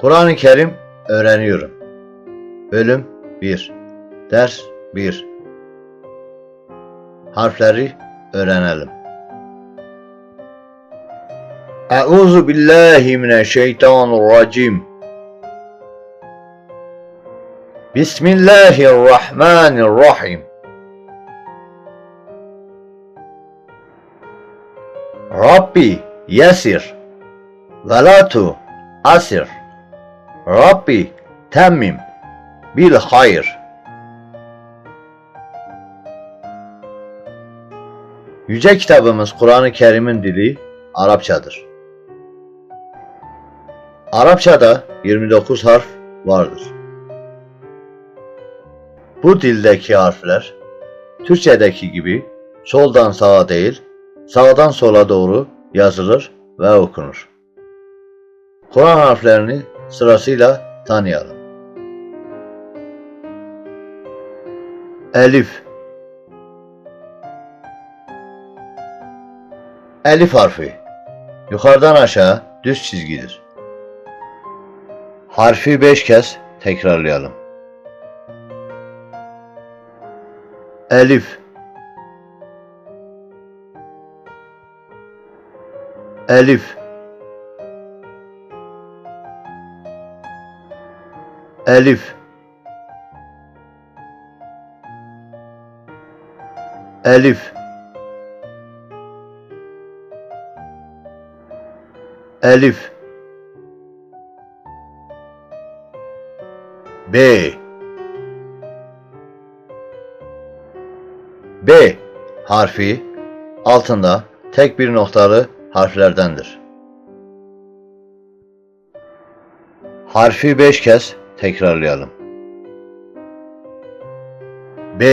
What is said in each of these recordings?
Kur'an-ı Kerim öğreniyorum. Bölüm 1 Ders 1 Harfleri öğrenelim. Euzu billahi mineşşeytanirracim. Bismillahirrahmanirrahim. Rabbi yesir ve la tu asir. Rabbi temmim bil hayır. Yüce kitabımız Kur'an-ı Kerim'in dili Arapçadır. Arapçada 29 harf vardır. Bu dildeki harfler Türkçedeki gibi soldan sağa değil, sağdan sola doğru yazılır ve okunur. Kur'an harflerini sırasıyla tanıyalım. Elif Elif harfi yukarıdan aşağı düz çizgidir. Harfi beş kez tekrarlayalım. Elif Elif Elif. Elif. Elif. B. B harfi altında tek bir noktalı harflerdendir. Harfi beş kez tekrarlayalım. B.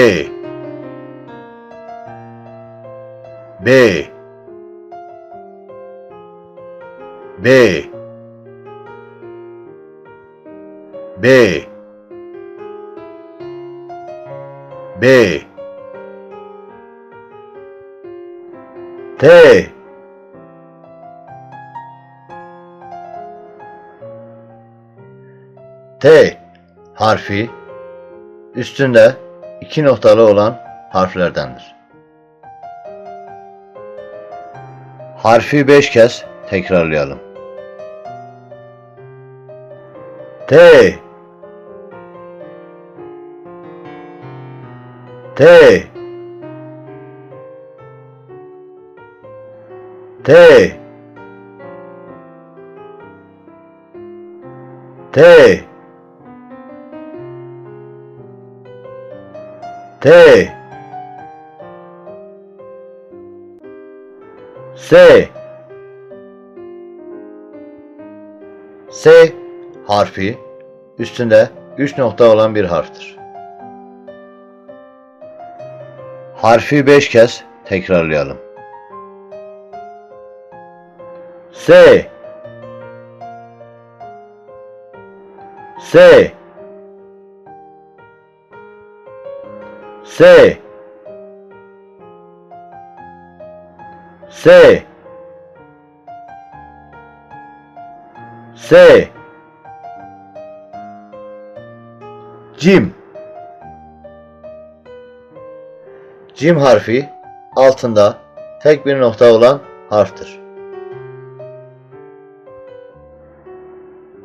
B. B. B. B. T T harfi üstünde iki noktalı olan harflerdendir. Harfi beş kez tekrarlayalım. T T T T T S S harfi üstünde üç nokta olan bir harftir. Harfi beş kez tekrarlayalım. S S S. S. S. Cim. Cim harfi altında tek bir nokta olan harftir.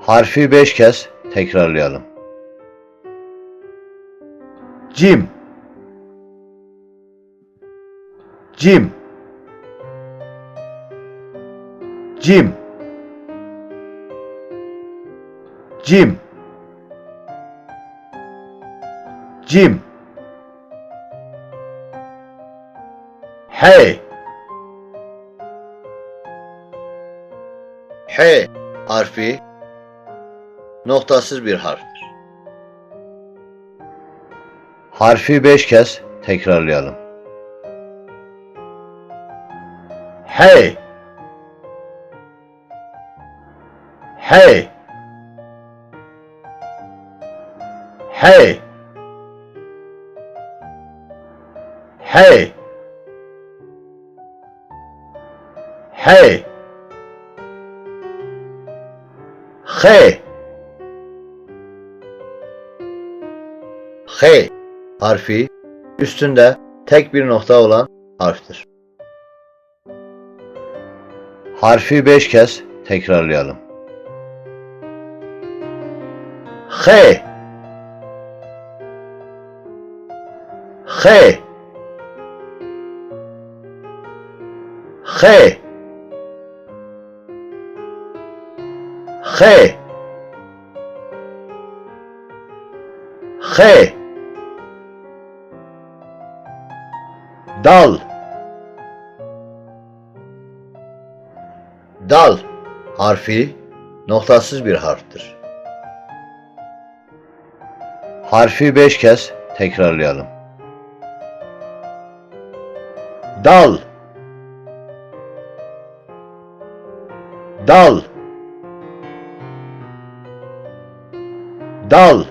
Harfi beş kez tekrarlayalım. Cim Cim Cim Cim Cim H H harfi noktasız bir harftir. Harfi beş kez tekrarlayalım. Hey. Hey. Hey. Hey. Hey. H. H harfi üstünde tek bir nokta olan harftir. Harfi beş kez tekrarlayalım. H. H. H. H. H. Dal Dal harfi noktasız bir harftir. Harfi beş kez tekrarlayalım. Dal. Dal. Dal.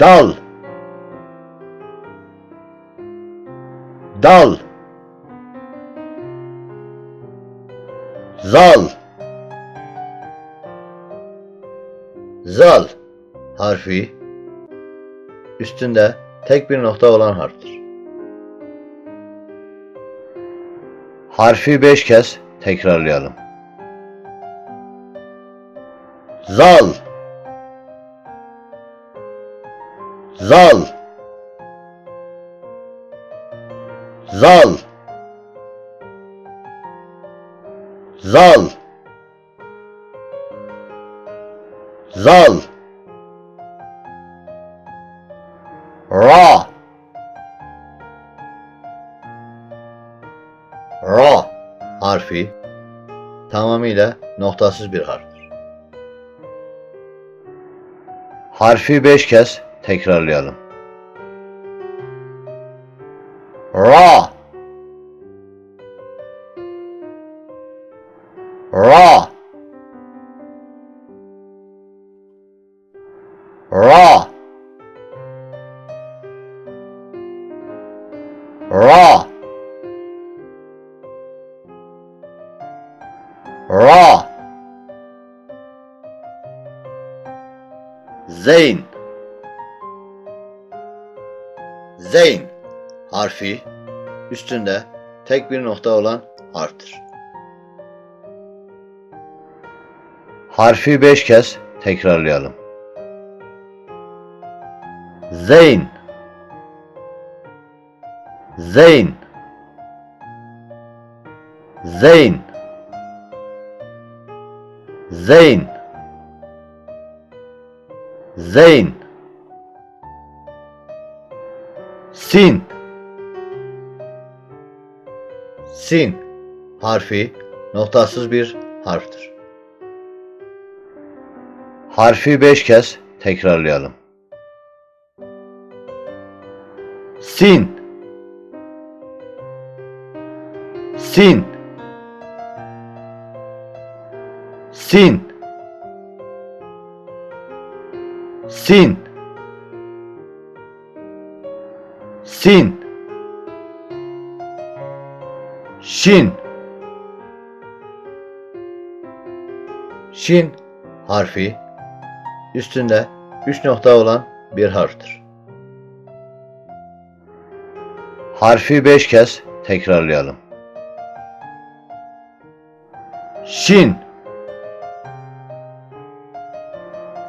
Dal. Dal Zal Zal harfi üstünde tek bir nokta olan harftir. Harfi beş kez tekrarlayalım. Zal Zal Zal Zal Zal Ra Ra harfi tamamıyla noktasız bir harftir. Harfi beş kez tekrarlayalım. Ra Ra Zeyn. Zeyn harfi üstünde tek bir nokta olan harftir. Harfi beş kez tekrarlayalım. Zeyn. Zeyn. Zeyn. Zeyn Zeyn. Sin. Sin. Harfi noktasız bir harftir. Harfi beş kez tekrarlayalım. Sin. Sin. Sin Sin. Sin. Şin Şin harfi üstünde üç nokta olan bir harftir. Harfi beş kez tekrarlayalım. Şin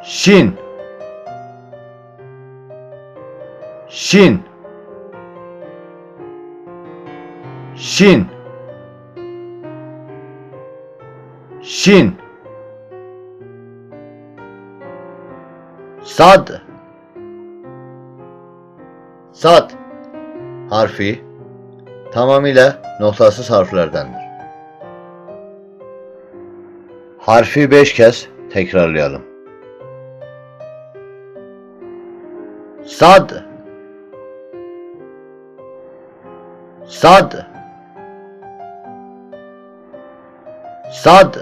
Şin Şin. Şin. Şin. Sad. Sad. Harfi tamamıyla noktasız harflerdendir. Harfi beş kez tekrarlayalım. Sad Sad. Sad.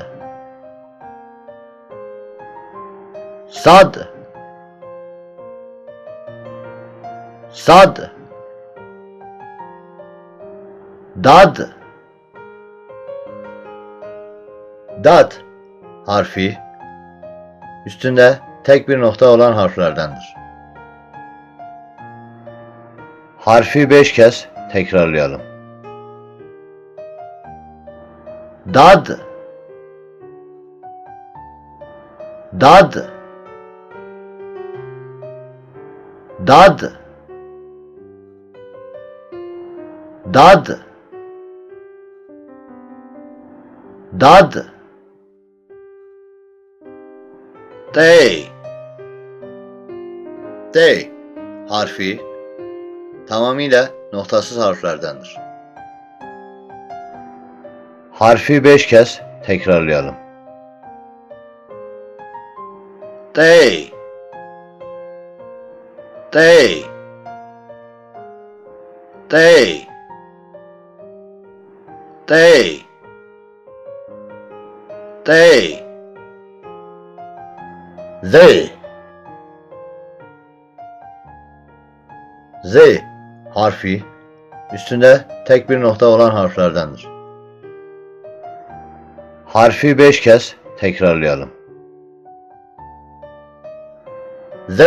Sad. Sad. Dad. Dad harfi üstünde tek bir nokta olan harflerdendir. Harfi beş kez tekrarlayalım. Dad. Dad. Dad. Dad. Dad. Day Day harfi tamamıyla noktasız harflerdendir. Harfi beş kez tekrarlayalım. Day Day Day Day Day Z Z harfi üstünde tek bir nokta olan harflerdendir. Harfi beş kez tekrarlayalım. Z.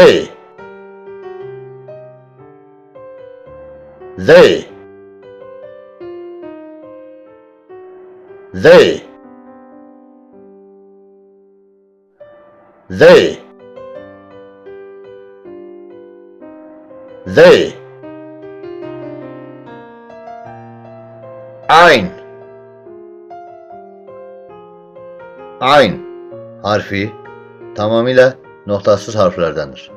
Z. Z. Z. Z Ein harfi tamamıyla noktasız harflerdendir.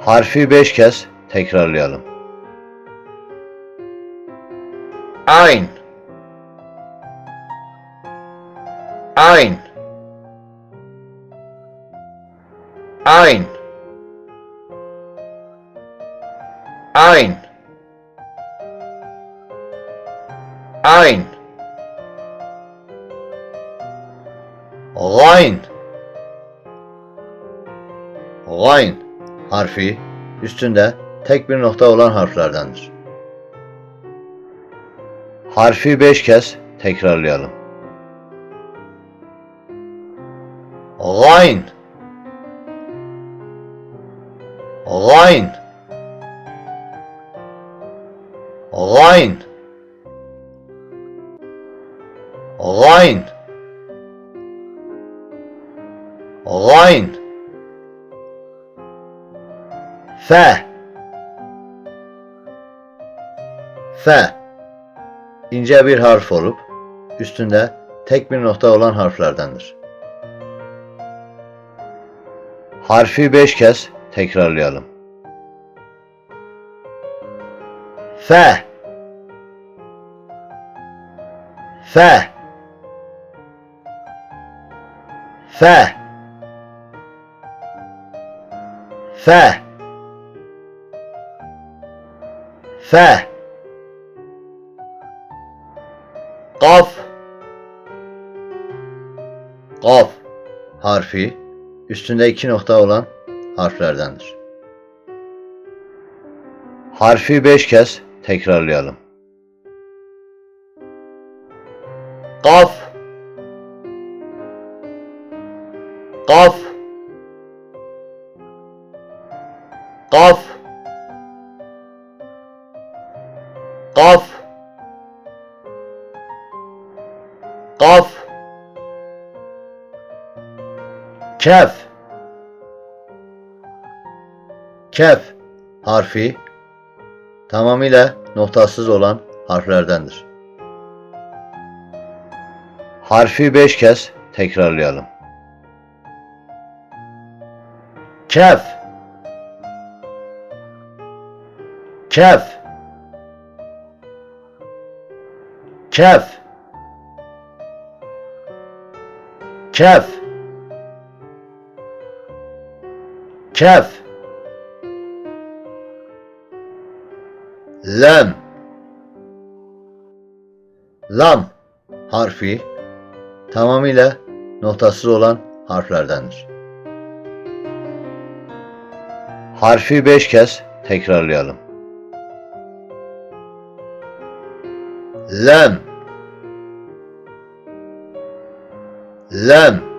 Harfi beş kez tekrarlayalım. Ein Ein Ein Ein Ein Rein Rein harfi üstünde tek bir nokta olan harflerdendir. Harfi beş kez tekrarlayalım. Rein Rein Rein Rein Rein Fe. Fe. İnce bir harf olup üstünde tek bir nokta olan harflerdendir. Harfi beş kez tekrarlayalım. Fe. Fe. Fe Fe Fe Kaf Kaf harfi üstünde iki nokta olan harflerdendir. Harfi beş kez tekrarlayalım. Kaf Kef. Kef harfi tamamıyla noktasız olan harflerdendir. Harfi beş kez tekrarlayalım. Kef. Kef. Kef. Kef Kef Lem Lam harfi tamamıyla noktasız olan harflerdendir. Harfi beş kez tekrarlayalım. Lem Lem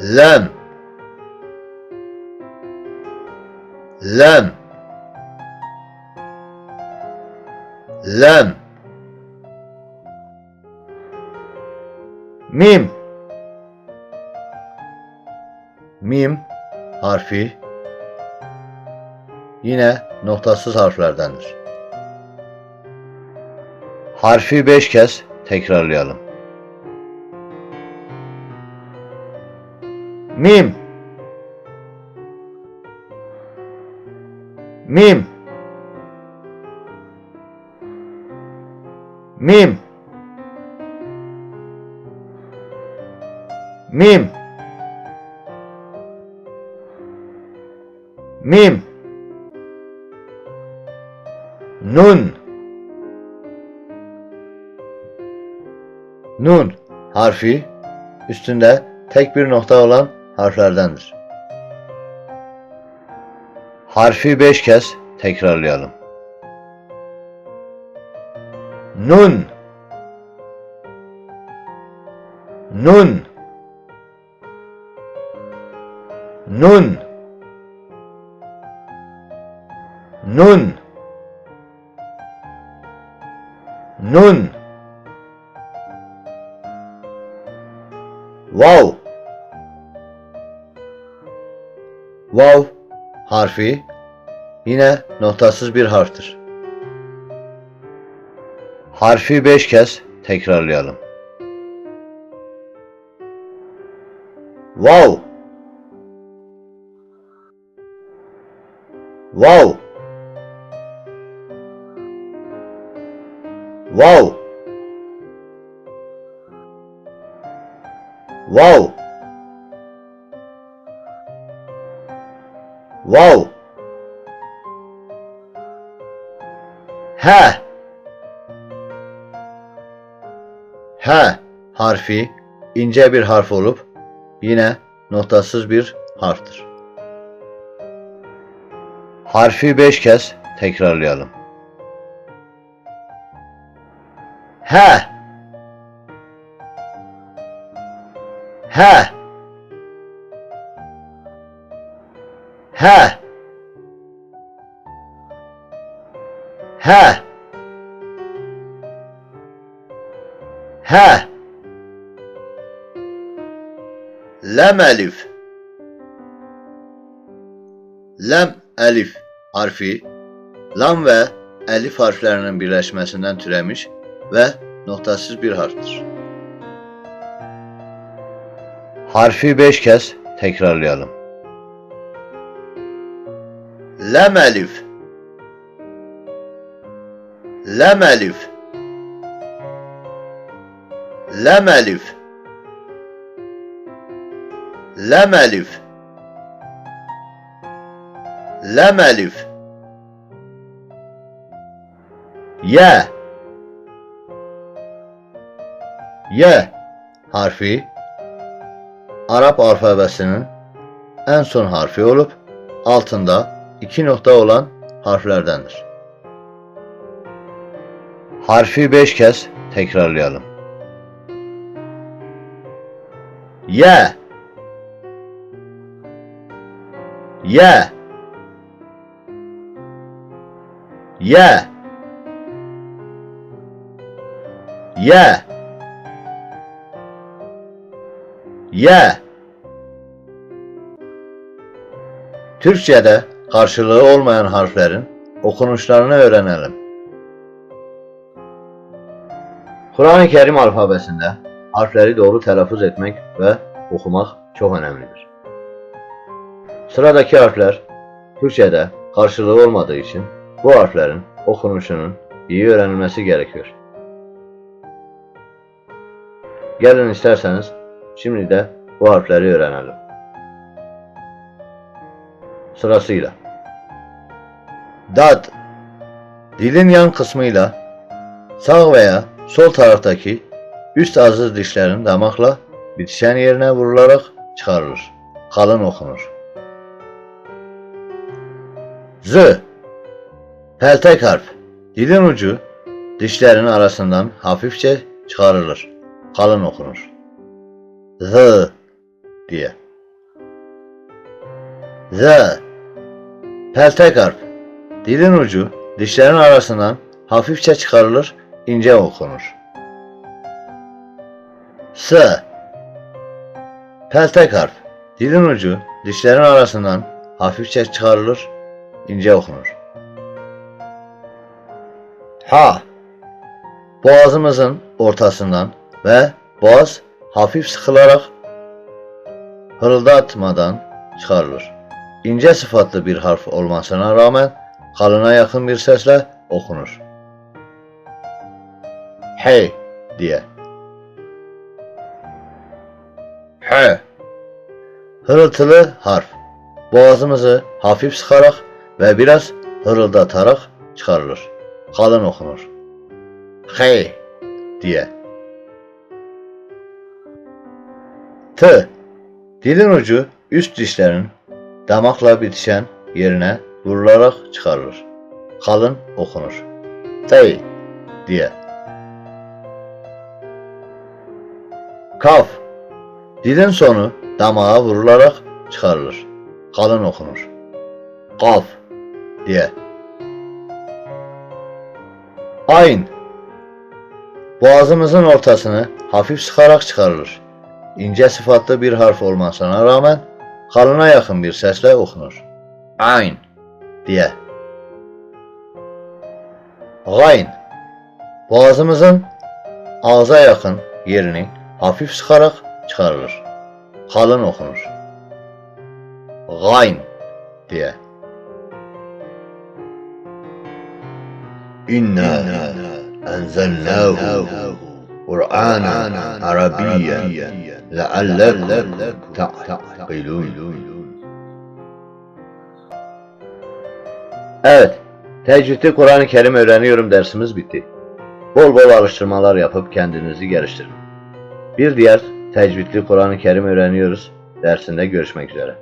lem lem lem mim mim harfi yine noktasız harflerdendir. Harfi beş kez tekrarlayalım. Mim. Mim. Mim. Mim. Mim. Nun. Nun. Harfi üstünde tek bir nokta olan harflerdendir. Harfi beş kez tekrarlayalım. Nun. Nun. Nun. Nun. Nun harfi yine noktasız bir harftir. Harfi beş kez tekrarlayalım. Vav Vav Vav Vav Vav He He harfi ince bir harf olup yine noktasız bir harftir. Harfi beş kez tekrarlayalım. He He He He He Lem elif Lem elif harfi lam ve elif harflerinin birleşmesinden türemiş ve noktasız bir harftir. Harfi beş kez tekrarlayalım. Lem elif Lem elif Lem elif Lem elif Lem elif Ye. Ye harfi Arap alfabesinin en son harfi olup altında iki nokta olan harflerdendir. Harfi beş kez tekrarlayalım. Ye Ye Ye Ye Ye Türkçe'de karşılığı olmayan harflerin okunuşlarını öğrenelim. Kur'an-ı Kerim alfabesinde harfleri doğru telaffuz etmek ve okumak çok önemlidir. Sıradaki harfler Türkçe'de karşılığı olmadığı için bu harflerin okunuşunun iyi öğrenilmesi gerekiyor. Gelin isterseniz şimdi de bu harfleri öğrenelim. Sırasıyla. Dad Dilin yan kısmıyla sağ veya sol taraftaki üst ağız dişlerin damakla bitişen yerine vurularak çıkarılır. Kalın okunur. Z Peltek harf. Dilin ucu dişlerin arasından hafifçe çıkarılır. Kalın okunur. Z diye. Z. Peltek harf. Dilin ucu dişlerin arasından hafifçe çıkarılır, ince okunur. S. Peltek harf. Dilin ucu dişlerin arasından hafifçe çıkarılır, ince okunur. H. Boğazımızın ortasından ve boğaz hafif sıkılarak hırıldatmadan çıkarılır. İnce sıfatlı bir harf olmasına rağmen kalına yakın bir sesle okunur. Hey diye. He. Hırıltılı harf. Boğazımızı hafif sıkarak ve biraz hırıldatarak çıkarılır. Kalın okunur. Hey diye. T. Dilin ucu üst dişlerin damakla bitişen yerine vurularak çıkarılır. Kalın okunur. T diye. Kaf. Dilin sonu damağa vurularak çıkarılır. Kalın okunur. Kaf diye. Ayn. Boğazımızın ortasını hafif sıkarak çıkarılır. İnce sıfatlı bir harf olmasına rağmen kalına yakın bir sesle okunur. Ayn diye. Gayn boğazımızın ağza yakın yerini hafif sıkarak çıkarılır. Kalın okunur. Gayn diye. İnna enzelnâhu Kur'anen Arabiyen leallekum ta'kilun. Evet, teheccüdü Kur'an-ı Kerim öğreniyorum dersimiz bitti. Bol bol alıştırmalar yapıp kendinizi geliştirin. Bir diğer tecvidli Kur'an-ı Kerim öğreniyoruz dersinde görüşmek üzere.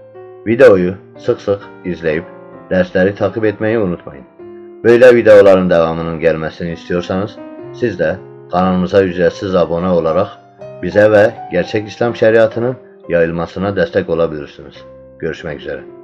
Videoyu sık sık izleyip dersleri takip etmeyi unutmayın. Böyle videoların devamının gelmesini istiyorsanız siz de kanalımıza ücretsiz abone olarak bize ve gerçek İslam şeriatının yayılmasına destek olabilirsiniz. Görüşmek üzere.